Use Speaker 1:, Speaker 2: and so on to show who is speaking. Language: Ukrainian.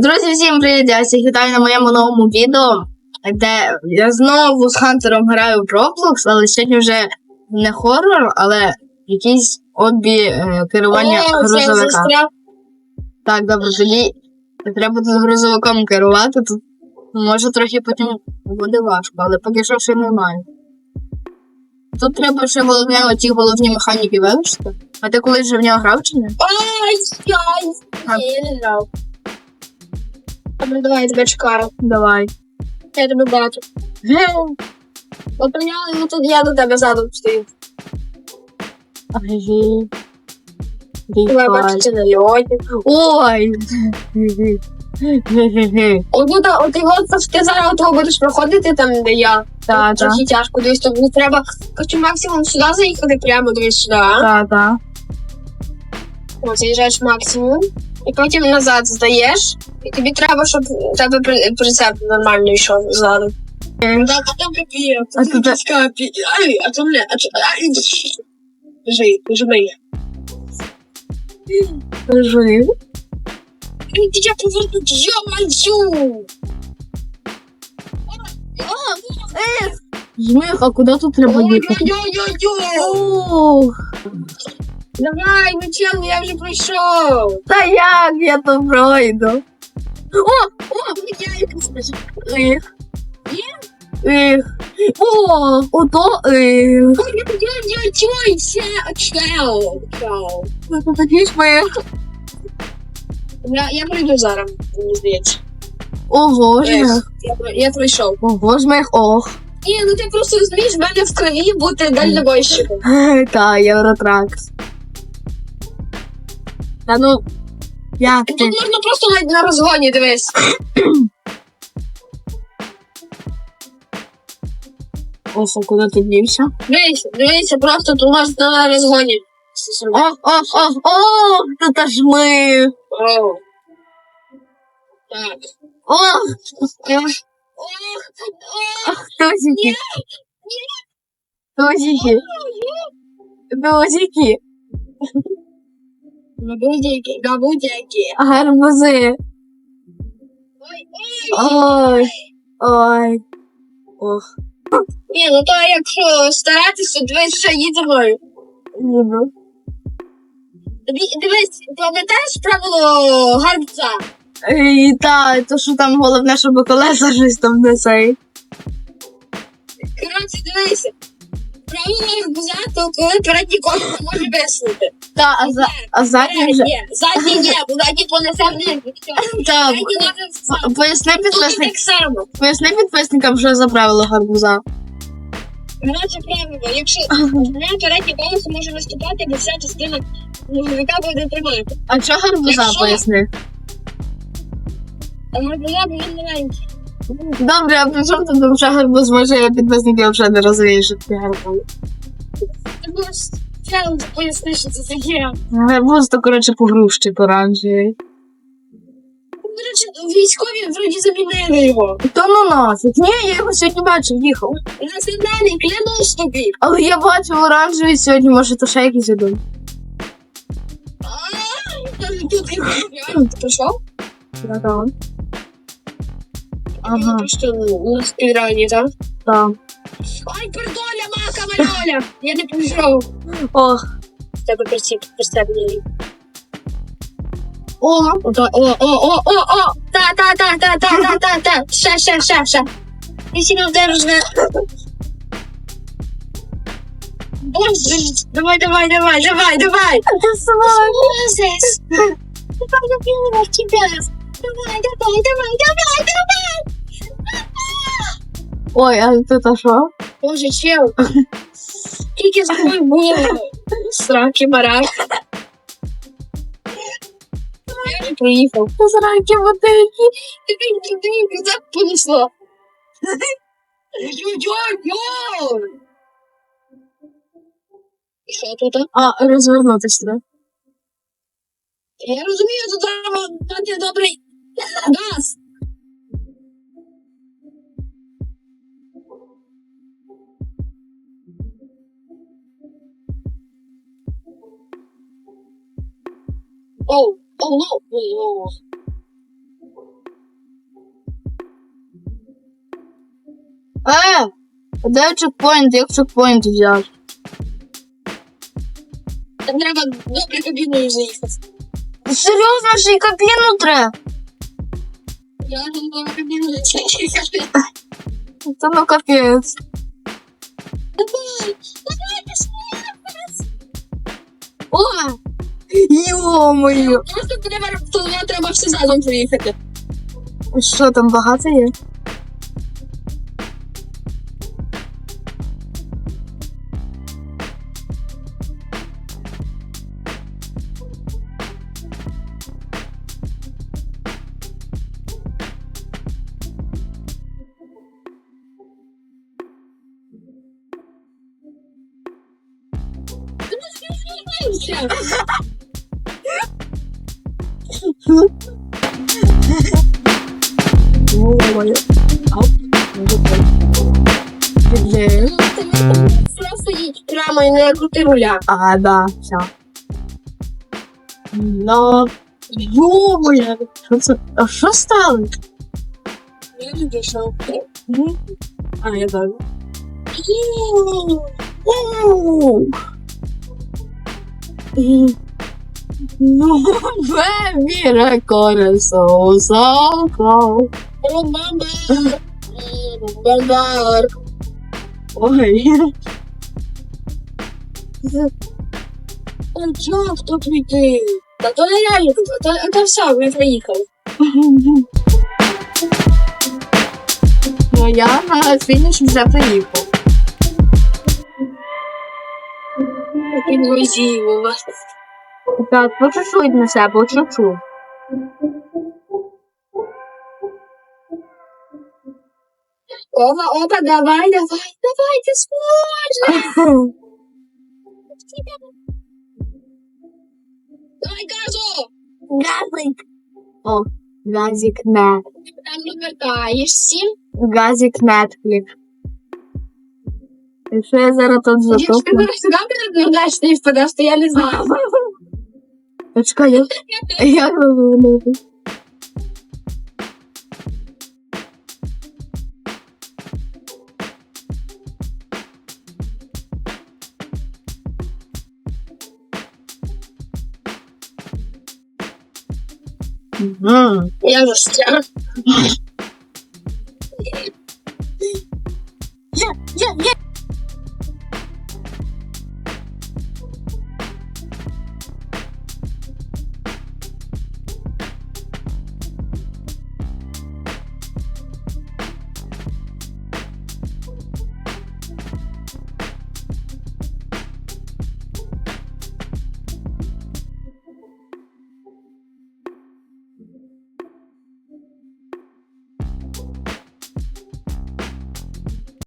Speaker 1: Друзі, всім привіт! Я всіх вітаю на моєму новому відео, де я знову з Хантером граю в Roblox, але сьогодні вже не хоррор, але якийсь обі е, керування
Speaker 2: О,
Speaker 1: грузовика. Так, добре, тоді треба тут грузовиком керувати. Тут може трохи потім буде важко, але поки що ще немає. Тут треба ще головне оті головні механіки вивчити. А ти колись вже в нього грав чи не?
Speaker 2: Ай, яй, я не. Добре, давай, я тебе чекаю.
Speaker 1: Давай.
Speaker 2: Я тебе бачу. От прийняли, ну тут я до тебе задом стою.
Speaker 1: Ай.
Speaker 2: Давай бачите на льоті.
Speaker 1: Ой.
Speaker 2: От тут, от його ти зараз того будеш проходити там, де я.
Speaker 1: Та, та,
Speaker 2: Трохи тяжко, дивись, то мені треба хочу максимум сюди заїхати, прямо дивись сюди.
Speaker 1: та, та.
Speaker 2: От, заїжджаєш максимум. І потім назад здаєш, і тобі треба, щоб у тебе при- прицеп нормально йшов ззаду. Да, а там капець.
Speaker 1: А тут-
Speaker 2: капець. Ай, а то мене, а то... Ай, Жи, живи.
Speaker 1: Жив.
Speaker 2: Ай, ти я повернуть, йо-маю!
Speaker 1: Жмих, а куди тут треба їхати?
Speaker 2: Ой-ой-ой-ой-ой!
Speaker 1: Ох,
Speaker 2: Давай, ну я вже пройшов.
Speaker 1: та як я то пройду? О,
Speaker 2: О, я якось скажу.
Speaker 1: їх. Їх. О, ото їх.
Speaker 2: Ой-ой-ой-ой, все, чел, чел.
Speaker 1: Це такий жмих.
Speaker 2: Я, я пройду зараз, мені здається.
Speaker 1: Ого, жмих.
Speaker 2: я, про- я пройшов.
Speaker 1: Ого, жмих, ох.
Speaker 2: Ні, ну ти просто розумієш, в мене в крові бути дальнобойщиком.
Speaker 1: Та, Євротрак. Та ну, як
Speaker 2: Тут
Speaker 1: ти?
Speaker 2: можна просто навіть на розгоні дивись.
Speaker 1: Ох, а куди ти дівся?
Speaker 2: Дивись, дивися, просто тут можна на розгоні.
Speaker 1: Ох, ох, ох, ох, тут аж жмих.
Speaker 2: Оу. Так.
Speaker 1: Ох,
Speaker 2: Ох, ох,
Speaker 1: тузики. Тузики. Тузики.
Speaker 2: Габудяки, габудяки.
Speaker 1: Гарбузи.
Speaker 2: Ой,
Speaker 1: Ой. Ой. Ох.
Speaker 2: Ні, ну то якщо старатися, дивись, що.
Speaker 1: Люблю.
Speaker 2: Дивись, пам'ятаєш правило гарбуза?
Speaker 1: І та, то що там головне, щоб колеса щось там не цей.
Speaker 2: Коротше, дивися. Правило гарбуза, то коли передній колесо може виснути.
Speaker 1: Та, а, за, а задні вже.
Speaker 2: Ні, задній ні, бо задній понесе вниз.
Speaker 1: Та,
Speaker 2: Передній
Speaker 1: поясни
Speaker 2: Тут
Speaker 1: підписник,
Speaker 2: так само.
Speaker 1: поясни підписникам, що за правило гарбуза.
Speaker 2: Коротше, правило, якщо не переднє колесо може виступати, бо вся частина вуглевика буде тримати.
Speaker 1: А що гарбуза
Speaker 2: Якщо-
Speaker 1: поясни?
Speaker 2: А він маленький.
Speaker 1: Добре, а при чому тут ще гарбуз? Може, я підписники взагалі не розумію, що таке гарбуз.
Speaker 2: Челендж поясни, що це таке.
Speaker 1: Гарбуз то, коротше, погрущий оранжевий.
Speaker 2: До речі, військові вроді замінили його.
Speaker 1: Та ну нафіг. Ні, я його сьогодні бачив, їхав.
Speaker 2: Національний, клянусь тобі.
Speaker 1: Але я бачив оранжевий сьогодні, може, то ще якийсь один.
Speaker 2: Тут ти прийшов?
Speaker 1: Ага. Ага,
Speaker 2: Просто на спідрані, так?
Speaker 1: так.
Speaker 2: Ой, пердоля, мака, мальоля! Я не прийшов.
Speaker 1: Ох.
Speaker 2: З тебе персіп, персепні.
Speaker 1: О,
Speaker 2: О, та- о, о, о, о, о! Та, та, та, та, та, та, та, та. Ще, ще, ще, ще. Ти сильно держне. Боже, давай, давай, давай, давай, давай.
Speaker 1: ти сама.
Speaker 2: Мозес. Давай, я верю в тебя. Давай, давай, давай, давай, давай.
Speaker 1: Ой, а тут а що?
Speaker 2: Боже, чел. Тільки з було. Сраки, барак. Я вже проїхав.
Speaker 1: Зранки мотики.
Speaker 2: Ти ти так понесло. Йо-йо-йо! Що тут?
Speaker 1: А, розвернутися треба.
Speaker 2: Я розумію, тут треба дати добрий газ. дав, давно визволилось.
Speaker 1: Е! Де чекпоінт? Як чекпоінт взяв?
Speaker 2: Так треба добре кабіною заїхати.
Speaker 1: Серьезно, ще й кабину треба?
Speaker 2: Я же знаю кабіну заїхати.
Speaker 1: Это ну капец.
Speaker 2: Давай, давай, пішли,
Speaker 1: О! Йо-моє!
Speaker 2: Просто треба, то треба все задом проїхати.
Speaker 1: Що там багато є?
Speaker 2: Крути руля.
Speaker 1: А, да, все. Ну, йо-моє. Що це? А що стало?
Speaker 2: Я пішов.
Speaker 1: А, я так. Ну, baby, recorre so so
Speaker 2: Бомбар. Бомбар.
Speaker 1: Ой.
Speaker 2: Чого хто прийти? Та то реально, то, то все, ми проїхали.
Speaker 1: Ну, я на фініш вже приїхав.
Speaker 2: Такі друзі у вас.
Speaker 1: Так, по чуть-чуть на себе, по чуть-чуть.
Speaker 2: Опа, опа, давай, давай, давай, ти сможеш. Давай газу.
Speaker 1: Газик. О, газик нет.
Speaker 2: Там не вертаєшся.
Speaker 1: Газик Netflix. І що я зараз тут
Speaker 2: Якщо ти
Speaker 1: затопну?
Speaker 2: зараз сюди переглядаєш, ти впадеш, то я не знаю.
Speaker 1: Почекай, я... Я. Мгм.
Speaker 2: Я стяг.
Speaker 1: Є, є, є.